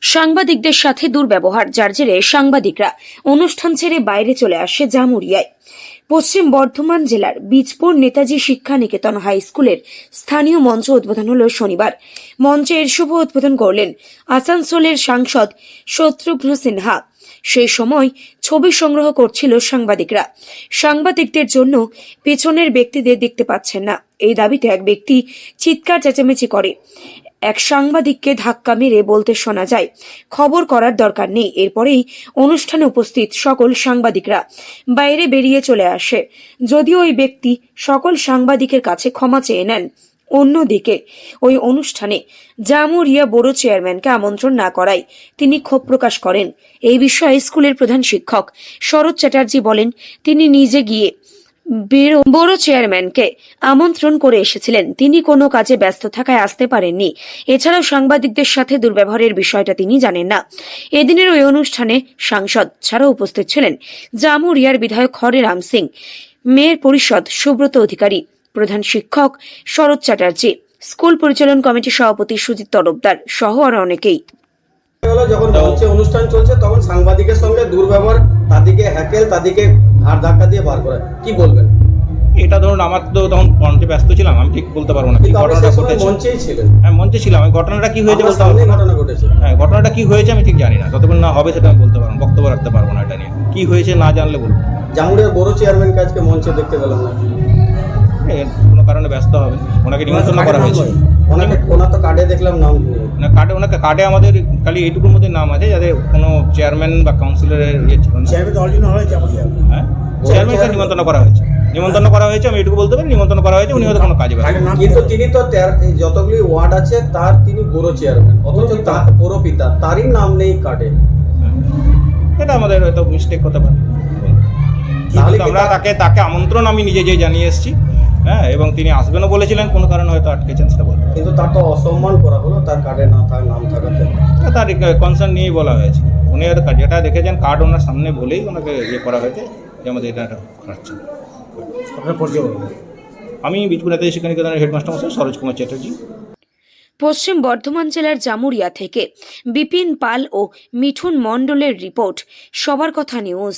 সাংবাদিকদের সাথে দুর্ব্যবহার, যার জেরে সাংবাদিকরা অনুষ্ঠান ছেড়ে বাইরে চলে আসে জামুরিয়ায়। পশ্চিম বর্ধমান জেলার বীজপুর নেতাজি শিক্ষা নিকেতন হাই স্কুলের স্থানীয় মঞ্চ উদ্বোধন হল শনিবার। মঞ্চের শুভ উদ্বোধন করলেন আসানসোলের সাংসদ শত্রুঘ্ন সিনহা। সেই সময় ছবি সংগ্রহ করছিল সাংবাদিকরা। সাংবাদিকদের জন্য পেছনের ব্যক্তিদের দেখতে পাচ্ছেন না। এই দাবিতে এক ব্যক্তি চিৎকার, চেঁচামেচি করে। এক সাংবাদিককে ধাক্কা মেরে বলতে শোনা যায়, খবর করার দরকার নেই। এরপরেই অনুষ্ঠানে উপস্থিত সকল সাংবাদিকরা বাইরে বেরিয়ে চলে আসে। যদিও ওই ব্যক্তি সকল সাংবাদিকের কাছে ক্ষমা চেয়ে নেন। অন্যদিকে, ওই অনুষ্ঠানে জামুরিয়া বড় চেয়ারম্যানকে আমন্ত্রণ না করায় তিনি ক্ষোভ প্রকাশ করেন। এই বিষয়ে স্কুলের প্রধান শিক্ষক শরৎ চ্যাটার্জি বলেন, তিনি নিজে গিয়ে বড় চেয়ারম্যানকে আমন্ত্রণ করে এসেছিলেন। তিনি কোনো কাজে ব্যস্ত থাকায় আসতে পারেননি। এছাড়াও সাংবাদিকদের সাথে দুর্ব্যবহারের বিষয়টা তিনি জানেন না। এদিনের ওই অনুষ্ঠানে সাংসদ ছাড়াও উপস্থিত ছিলেন জামুরিয়ার বিধায়ক হরে রাম সিং, মেয়র পরিষদ সুব্রত অধিকারী, প্রধান শিক্ষক শরৎ চ্যাটার্জি, স্কুল পরিচালন কমিটির সভাপতি সুজিত তরফদার সহ আরও অনেকেই। যখন অনুষ্ঠান চলছে, তখন সাংবাদিকের সঙ্গে দুর্ব্যবহার তাদেরকে হ্যাকেল তাদেরকে ঘাড় ধাক্কা দিয়ে বার করা। কি বলবেন? এটা ধরুন আমার তো তখন মঞ্চে ব্যস্ত ছিলাম আমি ঠিক বলতে পারব না। কি কিন্তু আপনি ঘটনাটা ঘটেছে। মঞ্চেই ছিলেন। হ্যাঁ মঞ্চে ছিলাম। আমি ঘটনাটা কি হয়েছে বলতে পারব ঘটনা ঘটেছে। হ্যাঁ ঘটনাটা কি হয়েছে আমি ঠিক জানি না। যতক্ষণ না হবে সেটা আমি বলতে পারব বক্তব্য রাখতে পারব না এটা নিয়ে। কি হয়েছে না জানলে বলব জামুড়িয়ার বড় চেয়ারম্যান কাজকে মঞ্চে দেখতে পেলাম না। কোনো কারণে ব্যস্ত হবে ওনাকে নিমন্ত্রণ করা হয়েছে। ওনাকে ওনার তো দেখলাম নাম না কার্ডে ওনাকে কার্ডে আমাদের খালি এইটুকুর মধ্যে নাম আছে যাতে কোনো চেয়ারম্যান বা কাউন্সিলরের ইয়ে ছিল না। চেয়ারম্যান তো অরিজিনাল হয়ে? হ্যাঁ চেয়ারম্যানকে নিমন্ত্রণ করা হয়েছে। নিমন্ত্রণ করা হয়েছে আমি এটুকু বলতে পারি নিমন্ত্রণ করা হয়েছে উনি হয়তো কোনো কাজে ব্যস্ত। কিন্তু তিনি তো যতগুলি ওয়ার্ড আছে তার তিনি বড় চেয়ারম্যান অথচ তার বড় পিতা তারই নাম নেই কার্ডে। হ্যাঁ। এটা আমাদের হয়তো মিস্টেক হতে পারে। তাহলে আমরা তাকে তাকে আমন্ত্রণ আমি নিজে যেয়ে জানিয়ে এসেছি। হ্যাঁ এবং তিনি আসবেনও বলেছিলেন কোনো কারণে হয়তো আটকেছেন সেটা বলতে কিন্তু তার তো অসম্মান করা হলো তার কার্ডে না তার নাম থাকাতে। না, তার কনসার্ন নিয়েই বলা হয়েছে। উনি হয়তো কা- যেটা দেখেছেন কার্ড ওনার সামনে বলেই ওনাকে ইয়ে করা হয়েছে যে আমাদের এটা একটা খাচ্ছে আমি বীজপুর নেতাজি শিক্ষা নিকেতনের হেডমাস্টার মশাই সরোজ কুমার চ্যাটার্জি। পশ্চিম বর্ধমান জেলার জামুরিয়া থেকে বিপিন পাল ও মিঠুন মণ্ডলের রিপোর্ট সবার কথা নিউজ।